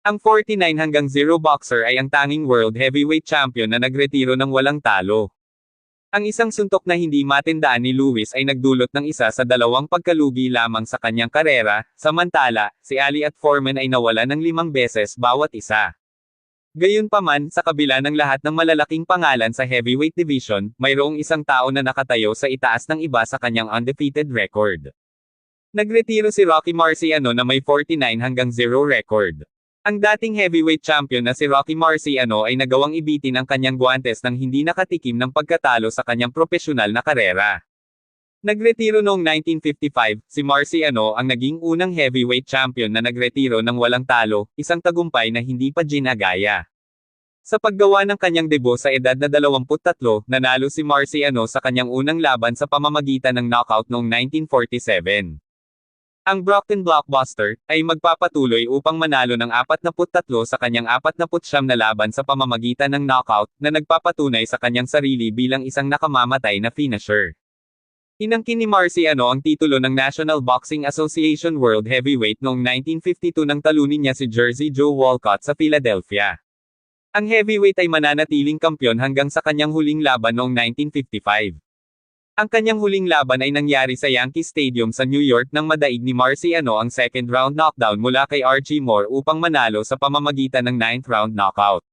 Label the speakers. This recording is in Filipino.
Speaker 1: Ang 49 hanggang 0 boxer ay ang tanging world heavyweight champion na nagretiro ng walang talo. Ang isang suntok na hindi matindaan ni Lewis ay nagdulot ng isa sa dalawang pagkalugi lamang sa kanyang karera, samantala, si Ali at Foreman ay nawala ng limang beses bawat isa. Gayunpaman, sa kabila ng lahat ng malalaking pangalan sa heavyweight division, mayroong isang tao na nakatayo sa itaas ng iba sa kanyang undefeated record. Nagretiro si Rocky Marciano na may 49 hanggang 0 record. Ang dating heavyweight champion na si Rocky Marciano ay nagawang ibitin ang kanyang guwantes nang hindi nakatikim ng pagkatalo sa kanyang propesyonal na karera. Nagretiro noong 1955, si Marciano ang naging unang heavyweight champion na nagretiro ng walang talo, isang tagumpay na hindi pa ginagaya. Sa paggawa ng kanyang debut sa edad na 23, nanalo si Marciano sa kanyang unang laban sa pamamagitan ng knockout noong 1947. Ang Brockton Blockbuster ay magpapatuloy upang manalo ng 43 sa kanyang 49 na laban sa pamamagitan ng knockout na nagpapatunay sa kanyang sarili bilang isang nakamamatay na finisher. Inangkin ni Marciano ang titulo ng National Boxing Association World Heavyweight noong 1952 nang talunin niya si Jersey Joe Walcott sa Philadelphia. Ang heavyweight ay mananatiling kampyon hanggang sa kanyang huling laban noong 1955. Ang kanyang huling laban ay nangyari sa Yankee Stadium sa New York nang madaig ni Marciano ang second round knockdown mula kay Archie Moore upang manalo sa pamamagitan ng ninth round knockout.